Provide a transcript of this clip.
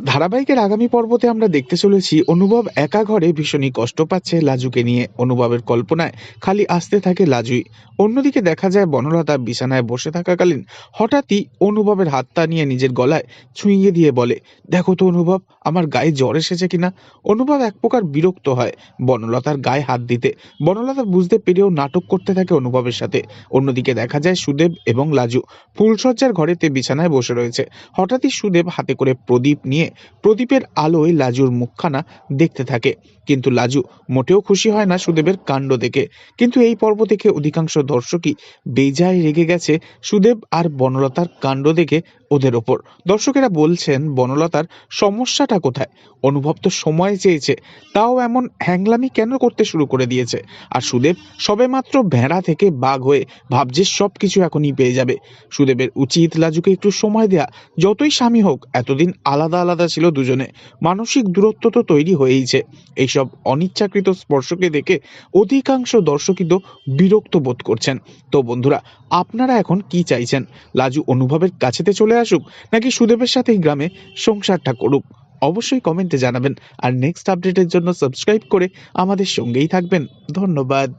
ধারাবাহিকের আগামী পর্বতে আমরা দেখতে চলেছি অনুভব একা ঘরে ভীষণই কষ্ট পাচ্ছে লাজুকে নিয়ে। অনুভবের কল্পনায় খালি আসতে থাকে লাজুই। অন্যদিকে দেখা যায় বনলতা বিছানায় বসে থাকাকালীন হঠাৎই অনুভবের হাতটা নিয়ে নিজের গলায় ছুঁইয়ে দিয়ে বলে, দেখো তো অনুভব, আমার গায়ে জ্বর এসেছে কিনা? অনুভব এক প্রকার বিরক্ত হয় বনলতার গায়ে হাত দিতে। বনলতা বুঝতে পেরেও নাটক করতে থাকে অনুভবের সাথে। অন্যদিকে দেখা যায় সুদেব এবং লাজু ফুলসজ্জার ঘরেতে বিছানায় বসে রয়েছে। হঠাৎই সুদেব হাতে করে প্রদীপ নিয়ে প্রদীপের আলোয় লাজুর মুখখানা দেখতে থাকে। কিন্তু লাজু মোটেও খুশি হয় না সুদেবের কাণ্ড দেখে। কিন্তু এই পর্ব দেখে অধিকাংশ দর্শকই বেজায় রেগে গেছে সুদেব আর বনলতার কাণ্ড দেখে ওদের ওপর। দর্শকেরা বলছেন, বনলতার সমস্যাটা কোথায়? অনুভব তো সময় চেয়েছে, তাও এমন হ্যাংলামি কেন করতে শুরু করে দিয়েছে? আর সুদেব সবেমাত্র ভেড়া থেকে বাঘ হয়ে ভাবছে সব কিছু এখনই পেয়ে যাবে। সুদেবের উচিত লাজুকে একটু সময় দেয়া, যতই স্বামী হোক, এতদিন আলাদা আলাদা ছিল দুজনে। মানসিক দূরত্ব তো তৈরি হয়েইছে। এইসব অনিচ্ছাকৃত স্পর্শকে দেখে অধিকাংশ দর্শকই তো বিরক্ত বোধ করছেন। তো বন্ধুরা, আপনারা এখন কি চাইছেন? লাজু অনুভবের কাছেতে চলে আসুক, নাকি সুদেবের সাথে এই গ্রামে সংসারটা করুক? অবশ্যই কমেন্টে জানাবেন। আর নেক্সট আপডেটের জন্য সাবস্ক্রাইব করে আমাদের সঙ্গেই থাকবেন। ধন্যবাদ।